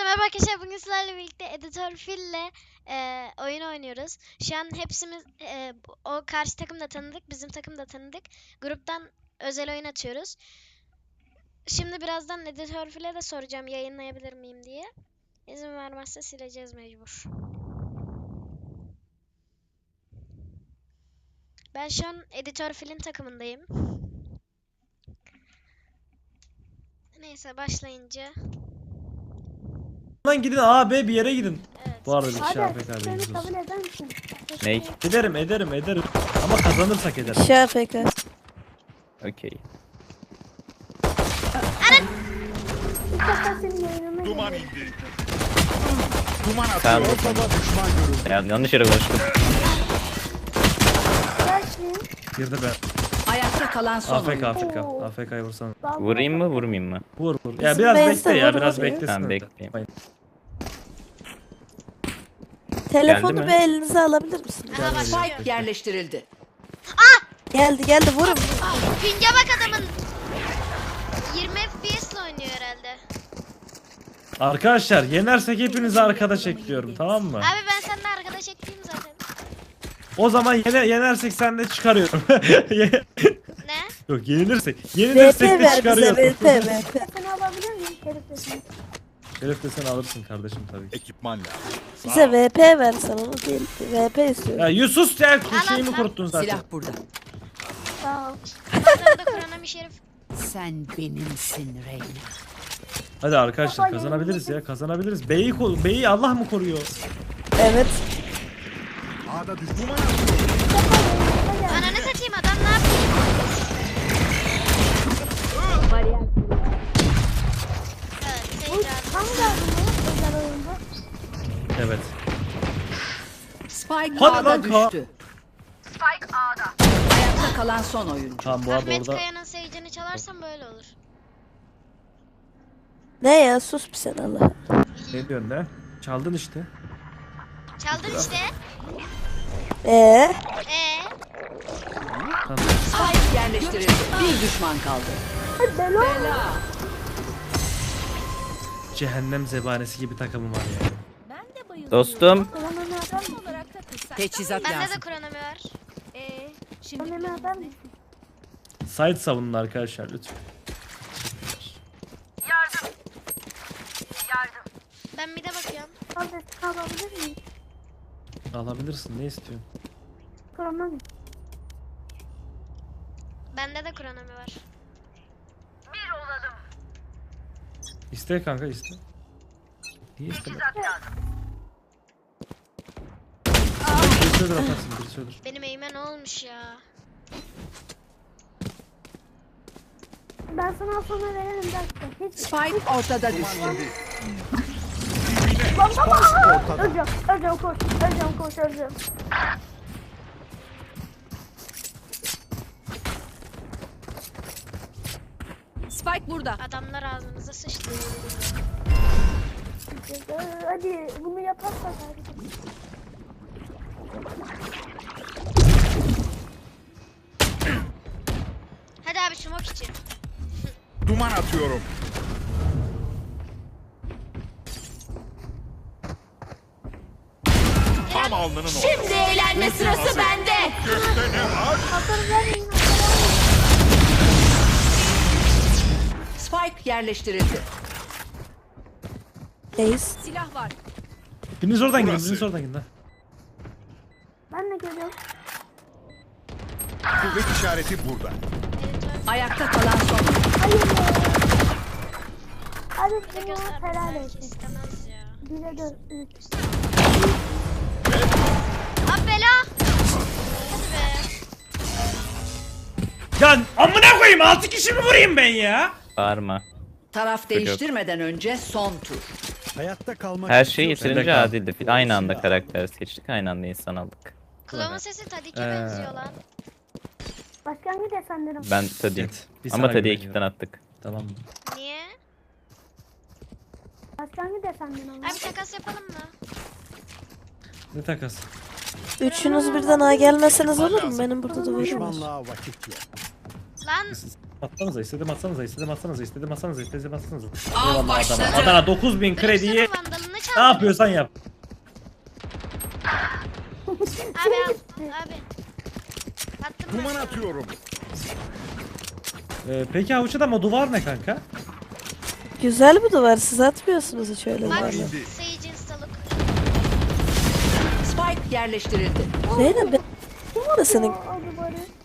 Hepinize merhaba arkadaşlar. Bugün sizlerle birlikte Editör Phil'le e, oyun oynuyoruz. Şu an hepsimiz e, o karşı takım da tanıdık, bizim takım da tanıdık. Gruptan özel oyun atıyoruz. Şimdi birazdan Editör Phil'e de soracağım yayınlayabilir miyim diye. İzin vermezse sileceğiz mecbur. Ben şu an Editör Phil'in takımındayım. Neyse başlayınca. Lan gidin A, B bir yere gidin. Evet. Bu arada bir şey Abi bilginiz kabul eder misin? Ney? Ederim ederim ederim. Ama kazanırsak ederim. Şafik. Okey. İlk defa senin yayınına Duman indi. Duman Tamam. atıyor. Görüldü. Ya, yanlış yere konuştum. Belki Bir de ben. Ayakta kalan son AFK oyuncu. AFK. Oo. AFK'yı vursan. daha Vurayım mı vurmayayım mı? Vur vur. Ya Bizim biraz base'de bekle ya biraz vur. beklesin. Tamam, bekleyeyim. Telefonu mi? bir elinize alabilir misiniz? Aha başlıyor. Spike yerleştirildi. Geldi geldi vurun. Pinge bak adamın. 20 FPS ile oynuyor herhalde. Arkadaşlar yenersek hepinizi arkadaş ekliyorum tamam mı? Abi ben O zaman yene, yenersek sen de çıkarıyorum. Ne? Yok yenilirsek. VP Yenilirsek de ver bize çıkarıyorum. VP VP. seni alabilir miyim? Herif desin. Şeref de sen alırsın kardeşim tabii ki. Ekipman lazım. Bize VP ver onu değil. VP istiyorum. Ya Yusuf ya şeyimi kuruttun zaten. Silah burada. Sağ ol. Kronomi şerif. Sen benimsin Reyna. Hadi arkadaşlar kazanabiliriz ya kazanabiliriz. B'yi ko- B'yi Allah mı koruyor? Evet. A'da düş. Duman atıyor. Ananı satayım adam ne yapıyor? Evet, Bu tekrar. tam geldi mi? Özel oyunda. Evet. Spike Hadi A'da lan Ka- düştü. Spike A'da. Ayakta kalan son oyuncu. Tamam bu arada Ahmet orada Kaya'nın seyircini çalarsam böyle olur. Ne ya sus bir sen Allah. ne diyorsun ne? Çaldın işte. Çaldın işte. Ee, Ee, Tamam. Spike yerleştirildi. Bir düşman kaldı. Belo. Cehennem zebanesi gibi takımım var yani. Dostum. Kronomi atar mısın? Teçhizat bende de lazım. kronomi var. Atar mısın? Side savunun arkadaşlar lütfen. Ben bir de bakıyorum. Al destek alabilir miyim? Alabilirsin ne istiyorsun? Kronomi. Bende de kronomi var. İste kanka iste. Niye istemedin? Bir söylür atarsın bir söylür. Benim eğime ne olmuş ya? Ben sana sonra veririm bir dakika. Hiç Spike ortada düştü. Öleceğim, öleceğim koş, öleceğim koş, öleceğim. Spike burada. Adamlar ağzımıza sıçtı. Hadi bunu yaparsak hadi. Hadi abi smoke için. Duman atıyorum. Tam alnının ortası. Şimdi eğlenme sırası bende. Gökte ne var? Spike yerleştirildi. reis. Silah var. Biriniz oradan gidin Burası. biriniz oradan gidin ha. Ben de geliyorum. Kuvvet işareti burada. Ayakta kalan son. Hayır ya. De bunu helal belki et. istemez ya. Bire dört, üç. Ya amına koyayım 6 kişi mi vurayım ben ya? Bağırma. Taraf değiştirmeden önce son tur. Hayatta kalmak Her şey Sende yeterince adildi. Aynı anda karakter seçtik. Aynı anda insan aldık. Kılavun sesi Tadik'e Ee. benziyor lan. Başka hangi desenlerim? Ben Tadi'yim. Evet, bir Ama sana Tadi'yi güveniyorum. ekipten attık. Tamam mı? Niye? Başka hangi desenlerim var? Abi takas yapalım mı? Ne takas? Üçünüz birden A gelmeseniz olur mu? Benim burada da vurum var. Düşmanlığa vakit yok. Lan Atsanıza istedim atsanıza istedim atsanıza istedim atsanıza istedim atsanıza. Av Eyvallah başladı. Adana. Adana 9000 krediyi vandalını ne yapıyorsan yap. Abi al. Abi. Attım ben Duman sana. atıyorum. Ee, peki avuçta da duvar ne kanka? Güzel bir duvar. Siz atmıyorsunuz hiç öyle Bak duvarlar. Sage installuk. Spike yerleştirildi. Zeynep ben... da senin O duvarı.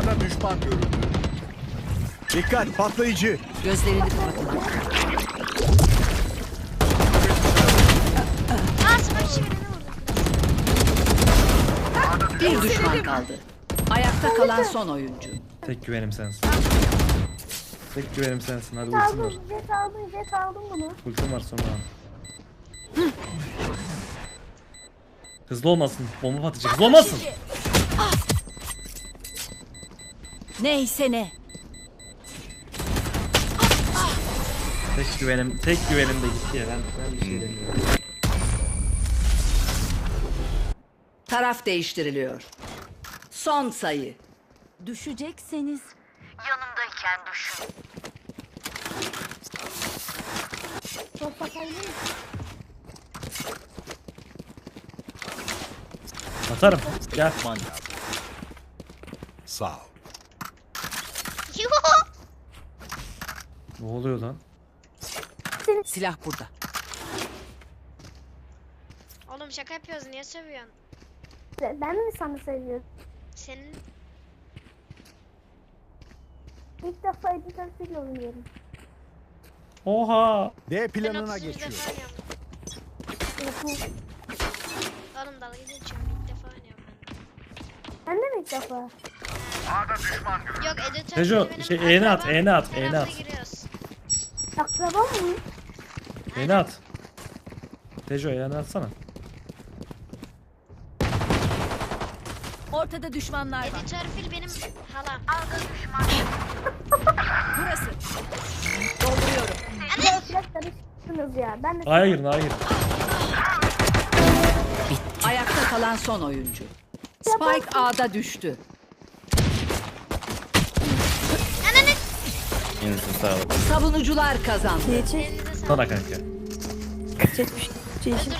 A'da düşman görüldü. Dikkat patlayıcı. Gözlerini kapatın. Aa smoke çivirini vurdum. Bir düşman kaldı. Ayakta kalan son oyuncu. Tek güvenim sensin. Tek güvenim sensin. Hadi ultim var. Aldım, jet aldım, jet aldım bunu. Ultim var sonra. Hızlı olmasın. Bomba patlayacak. Hızlı olmasın. Neyse ne. Tek güvenim, tek güvenim de gitti ya. Ben, ben bir şey demiyorum. Taraf değiştiriliyor. Son sayı. Düşecekseniz Çok bakabilir miyim? Atarım. Gel. Sağ ol. Ne oluyor lan? Silah burada. Oğlum şaka yapıyoruz niye sövüyorsun? Ben mi sana seviyorum? Senin İlk defa editör fil oynuyorum. Oha. D ben planına 30. geçiyor. defa oynuyorum. Oğlum dalga geçiyorum ilk defa oynuyorum Ben de mi ilk defa? ben. Yok editör Tejo, benim şey, eğne at, eğne at, hafta at. giriyoruz. Akraba mı? Beni at. Tejo ayağını atsana. ortada düşmanlar var. Editör fil benim halam. Burası. Biraz biraz karıştınız ya. Ben de A'ya girin. Ayakta kalan son oyuncu. Spike A'da düştü. Ananı Elinize sağlık. Savunucular kazandı. Sana kanka. çekmiş. Dilerim.